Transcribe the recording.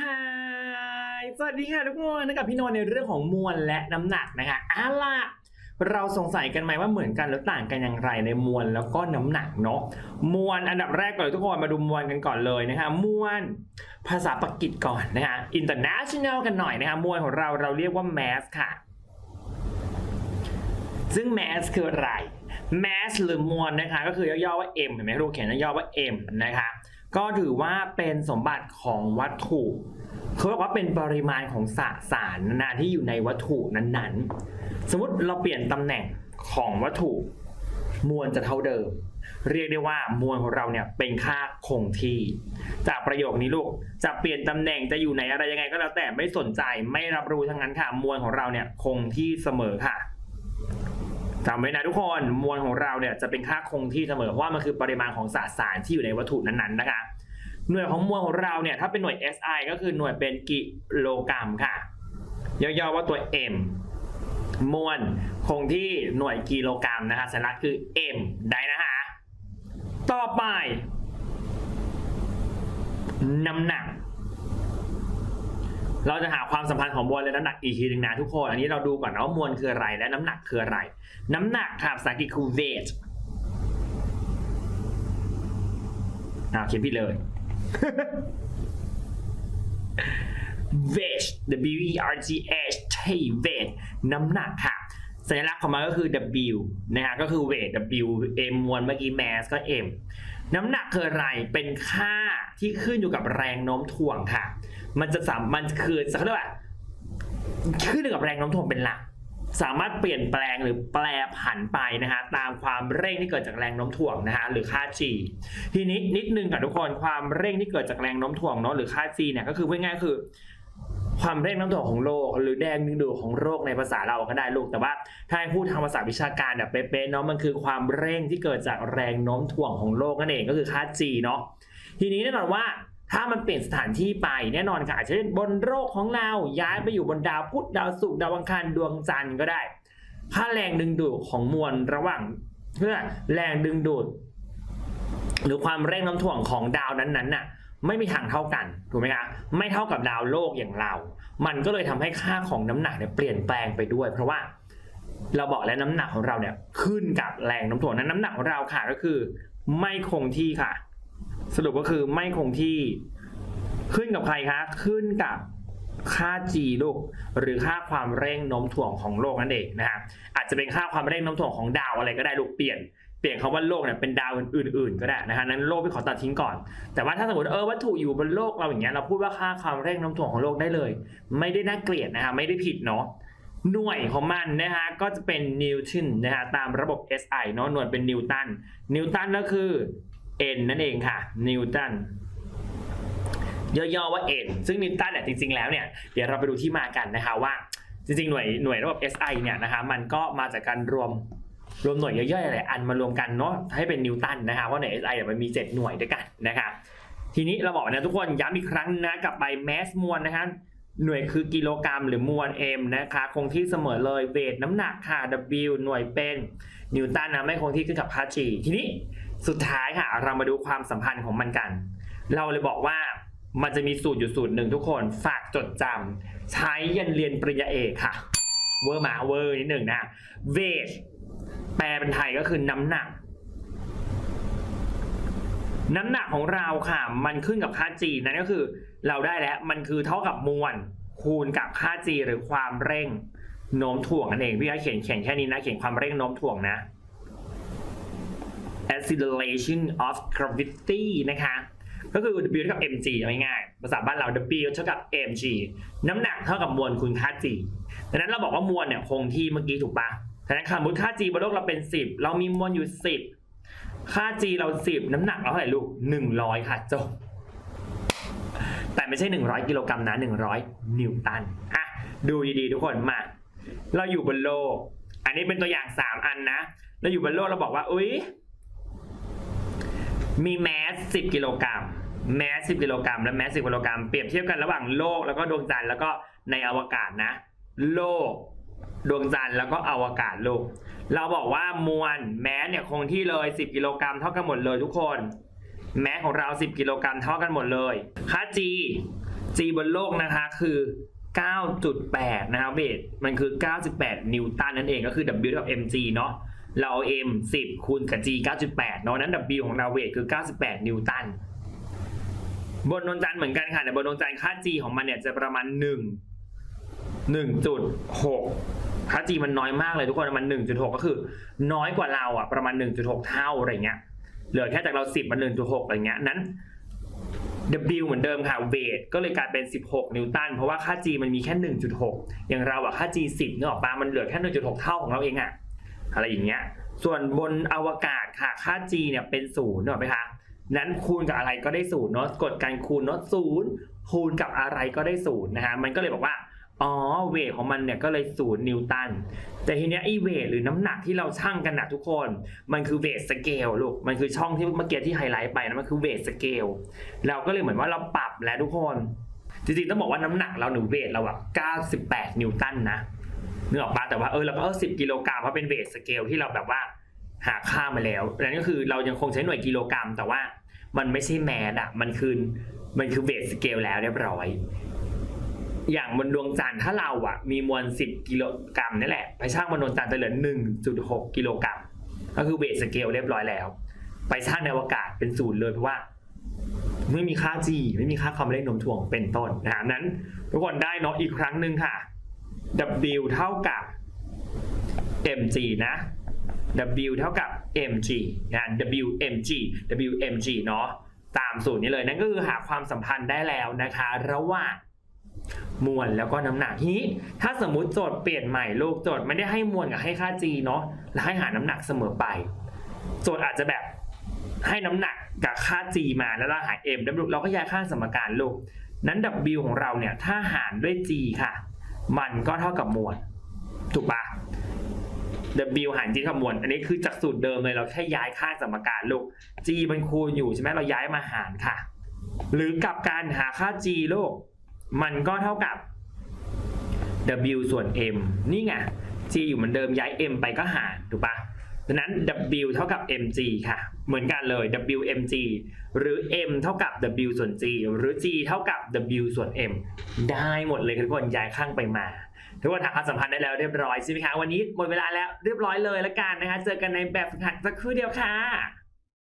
ค่ะสวัสดีค่ะทุกคนนะกับพี่โนนในเรื่องของมวลและน้ำหนักนะคะเอาล่ะเราสงสัยกันไหมว่าเหมือนกันแล้วต่างกันอย่างไรในมวลแล้วก็น้ำหนักเนาะมวลอันดับแรกก่อนเลยทุกคนมาดูมวลกันก่อนเลยนะคะมวลภาษาปากีสก่อนนะคะ international กันหน่อยนะคะมวลของเราเราเรียกว่า mass ค่ะ ซึ่ง mass คืออะไร mass หรือมวลนะคะก็คือย่อๆว่า m เห็นไหมครูเขียนย่อๆว่า m นะคะ ก็ถือว่าเป็นสมบัติของวัตถุเขาบอกว่าเป็นปริมาณของสสารนาที่อยู่ในวัตถุนั้นๆ สมมติเราเปลี่ยนตำแหน่งของวัตถุมวลจะเท่าเดิม เรียกได้ว่ามวลของเราเนี่ยเป็นค่าคงที่ จากประโยคนี้ลูกจะเปลี่ยนตำแหน่งจะอยู่ไหนอะไรยังไงก็แล้วแต่ไม่สนใจไม่รับรู้ทั้งนั้นค่ะ มวลของเราเนี่ยคงที่เสมอค่ะ จำไว้นะทุกคนมวลของเราเนี่ยจะเป็นค่าคงที่เสมอเพราะว่ามันคือปริมาณของสสารที่อยู่ในวัตถุนั้นๆนะคะ หน่วยของมวลของเราเนี่ยถ้าเป็นหน่วย SI ก็คือหน่วยเป็นกิโลกรัมค่ะย่อๆว่าตัว M มวลคงที่หน่วยกิโลกรัมนะคะสัญลักษณ์คือ M ได้นะคะต่อไปน้ำหนัก เราจะหาความสัมพันธ์ของมวลและน้ำหนักอีกทีหนึ่งนะทุกคน อันนี้เราดูก่อนนะว่ามวลคืออะไรและน้ำหนักคืออะไร น้ำหนักค่ะภาษาอังกฤษคือ weight อ่าเขียนผิดเลย weight W E R T H T weight น้ำหนักค่ะ สัญลักษณ์ของมันก็คือ W นะฮะก็คือ weight W M มวลเมื่อกี้ mass ก็ M น้ำหนักคืออะไรเป็นค่า ที่ขึ้นอยู่กับแรงโน้มถ่วงค่ะ มันจะสามมันคือเขาเรียกว่าขึ้นอยู่กับแรงโน้มถ่วงเป็นหลัก สามารถเปลี่ยนแปลงหรือแปลผันไปนะฮะตามความเร่งที่เกิดจากแรงโน้มถ่วงนะฮะหรือค่า g ทีนี้นิดนึงกับทุกคนความเร่งที่เกิดจากแรงโน้มถ่วงเนาะหรือค่า g เนี่ยก็คือพูดง่ายๆคือความเร่งโน้มถ่วงของโลก หรือแรงดึงดูดของโลกในภาษาเราก็ได้ลูกแต่ว่าถ้าพูดทางภาษาวิชาการแบบเป๊ะๆเนาะมันคือความเร่งที่เกิดจากแรงโน้มถ่วงของโลกนั่นเองก็คือค่า g เนาะ ทีนี้แน่นอนว่าถ้ามันเปลี่ยนสถานที่ไปแน่นอนค่ะอาจจะเป็นบนโลกของเราย้ายไปอยู่บนดาวพุธดาวศุกร์ดาวอังคารดวงจันทร์ก็ได้ค่าแรงดึงดูดของมวลระหว่างเพื่อแรงดึงดูด หรือความเร่งน้ำถ่วงของดาวนั้นๆน่ะไม่มีทางเท่ากันถูกไหมคะไม่เท่ากับดาวโลกอย่างเรา มันก็เลยทำให้ค่าของน้ำหนักเนี่ยเปลี่ยนแปลงไปด้วย เพราะว่าเราบอกแล้วน้ำหนักของเราเนี่ยขึ้นกับแรงน้ำถ่วงนั้นน้ำหนักของเราค่ะก็คือ ไม่คงที่ค่ะ สรุปก็คือไม่คงที่ขึ้นกับใครคะ ขึ้นกับค่า g ลูก หรือค่าความเร่งโน้มถ่วงของโลกนั่นเองนะฮะอาจจะเป็นค่าความเร่งโน้มถ่วงของดาวอะไรก็ได้ลูกเปลี่ยนเปลี่ยนคำว่าโลกเนี่ยเป็นดาวอื่นๆ ก็ได้นะฮะนั้นโลกพี่ขอตัดทิ้งก่อน แต่ว่าถ้าสมมติเออวัตถุอยู่บนโลกเราอย่างเงี้ยเราพูดว่าค่าความเร่งโน้มถ่วงของโลกได้เลย ไม่ได้น่าเกลียดนะฮะไม่ได้ผิดเนาะหน่วยของมันนะฮะก็จะเป็นนิวตันนะฮะตามระบบ SI เนาะหน่วยเป็นนิวตันนิวตันก็คือ N นั่นเองค่ะ นิวตันย่อๆว่า n ซึ่งนิวตันเนี่ยจริง ๆ แล้วเนี่ยเดี๋ยวเราไปดูที่มากันนะคะว่า จริง ๆ หน่วยหน่วยระบบ SI เนี่ยนะคะมันก็มาจากการรวมรวมหน่วยย่อยๆหลายอันมารวมกันเนาะให้เป็นนิวตันนะคะเพราะหน่วย SI เนี่ยมันมี 7 หน่วยด้วยกันนะคะทีนี้เราบอกนะทุกคนย้ำอีกครั้งนะกับใบแมสมวลนะคะหน่วยคือกิโลกรัมหรือมวล m นะคะ คงที่เสมอเลยเวทน้ำหนักค่ะ W หน่วยเป็นนิวตันนะไม่คงที่ขึ้นกับค่า g ทีนี้ สุดท้ายค่ะเรามาดูความสัมพันธ์ของมันกัน เราเลยบอกว่ามันจะมีสูตรอยู่สูตรหนึ่งทุกคนฝากจดจำใช้ยันเรียนปริญญาเอกค่ะ เวอร์มาเวอร์นิดหนึ่งนะเวทแปลเป็นไทยก็คือน้ำหนัก น้ำหนักของเราค่ะ มันขึ้นกับค่า g นั่นก็คือ เราได้แล้วมันคือเท่ากับมวลคูณกับค่า g หรือความเร่งโน้มถ่วงนั่นเองพี่ให้เขียนเขียนแค่นี้นะเขียนความเร่งโน้มถ่วงนะ acceleration of gravity นะคะ ก็คือ W เท่ากับ mg ง่ายๆภาษาบ้านเรา W เท่ากับ mg น้ำหนักเท่ากับมวลคูณค่า g ดังนั้นเราบอกว่ามวลเนี่ยคงที่เมื่อกี้ถูกปะดังนั้นสมมติค่า g บนโลกเราเป็น 10 เรามีมวลอยู่ 10 ค่า g เรา 10 น้ำหนักเราเท่าไหร่ลูก 100 ค่ะจบแต่ไม่ใช่ 100 กิโลกรัมนะ 100 นิวตันอะดูดีๆ ทุกคนมา เราอยู่บนโลก อันนี้เป็นตัวอย่าง 3 อันนะ เราอยู่บนโลกเราบอกว่า อุ๊ย มีแมส10กิโลกรัมแมส10กิโลกรัมและแมส10กิโลกรัมเปรียบเทียบกันระหว่างโลกแล้วก็ดวงจันทร์แล้วก็ในอวกาศนะ โลก ดวงจันทร์แล้วก็อวกาศโลก เราบอกว่ามวลแมสเนี่ยคงที่เลย 10 กิโลกรัมเท่ากันหมดเลยทุกคน แมสของเรา 10 กิโลกรัมเท่ากันหมดเลยค่า G G บนโลกนะคะคือ 9.8 นะครับเวทมันคือ 98 นิวตันนั่นเองก็คือ W เท่ากับ mg เนาะ เราเอา m 10 คูณกับ g 9.8เนาะนั้น W ของเราเวทคือ 98 นิวตัน บนดวงจันทร์เหมือนกันค่ะ แต่บนดวงจันทร์ค่า g ของมันเนี่ยจะประมาณ 1 1.6 ค่า g มันน้อยมากเลยทุกคนมัน 1.6 ก็คือ น้อยกว่าเราอะประมาณ 1.6 เท่าอะไรเงี้ย เหลือแค่จากเรา 10 มัน 1.6 อะไรเงี้ย นั้น W เหมือนเดิมค่ะเวทก็เลยกลายเป็น 16 นิวตัน เพราะว่าค่า G มันมีแค่ 1.6 อย่างเราอะค่า G 10นึกออกปะมันเหลือแค่ 1.6 เท่าของเราเองอะ อะไรอย่างเงี้ย ส่วนบนอวกาศค่ะค่า G เนี่ยเป็นศูนย์นึกออกไหมคะนั้นคูณกับอะไรก็ได้ศูนย์เนาะกดการคูณเนาะศูนย์คูณกับอะไรก็ได้ศูนย์นะฮะมันก็เลยบอกว่าอ๋อเวทของมันเนี่ยก็เลยศูนย์นิวตันแต่ทีเนี้ยไอเวทหรือน้ำหนักที่เราชั่งกันนะทุกคน มันคือเวทสเกลลูกมันคือช่องที่เมื่อกี้ที่ไฮไลท์ไปนะมันคือเวทสเกลเราก็เลยเหมือนว่าเราปรับแล้วทุกคน จริงๆต้องบอกว่าน้ำหนักเราหนูเวทเราแบบ98 นิวตันนะ นึกออกปะแต่ว่าเออเราก็เออ10กิโลกรัมเพราะเป็นเวทสเกลที่เราแบบว่าหาค่ามาแล้วนั่นก็คือเรายังคงใช้หน่วยกิโลกรัม แต่ว่ามันไม่ใช่แมสอะมันคือมันคือเวทสเกลแล้วเรียบร้อย อย่างบนดวงจันทร์ถ้าเราอะมีมวล10กิโลกรัมนี่แหละ ไปช่างบนดวงจันทร์จะเหลือ1.6กิโลกรัม ก็คือเวทสเกลเรียบร้อยแล้ว ไปช่างในอวกาศเป็นศูนย์เลยเพราะว่าไม่มีค่า G ไม่มีค่าความเร่งโน้มถ่วงเป็นต้นนะนั้น ทุกคนได้เนาะอีกครั้งหนึ่งค่ะ W เท่ากับ mg นะ W เท่ากับ mg นะ Wmg Wmg เนาะตามสูตรนี้เลยนั่นก็คือหาความสัมพันธ์ได้แล้วนะคะ ระหว่างมวลแล้วก็น้ำหนักทีนี้ถ้าสมมติโจทย์เปลี่ยนใหม่ลูกโจทย์ไม่ได้ให้มวลกับให้ค่า G เนาะแล้วให้หาน้ำหนักเสมอไป โจทย์อาจจะแบบให้น้ำหนักกับค่า g มาแล้วเราหา m w เราก็ย้ายข้าสมการลูกนั้น w ของเราเนี่ยถ้าหารด้วย g ค่ะ มันก็เท่ากับมวลถูกปะ w หาร g เท่ากับมวลอันนี้คือจากสูตรเดิมเลยเราแค่ย้ายค่าสมการลูก g มันคูณอยู่ใช่ไหมเราย้ายมาหารค่ะ หรือกับการหาค่า g ลูก มันก็เท่ากับ w ส่วน m นี่ไง g อยู่เหมือนเดิมย้าย m ไปก็หารถูกปะ ดังนั้น w เท่ากับ mg ค่ะ เหมือนกันเลย w mg หรือ m เท่ากับ w ส่วน g หรือ g เท่ากับ w ส่วน m ได้หมดเลยทุกคนย้ายข้างไปมาทุกคนหาความสัมพันธ์ได้แล้วเรียบร้อยใช่ไหมคะวันนี้หมดเวลาแล้วเรียบร้อยเลยละกันนะคะ เจอกันในแบบฝึกหัดสักครู่เดียวค่ะ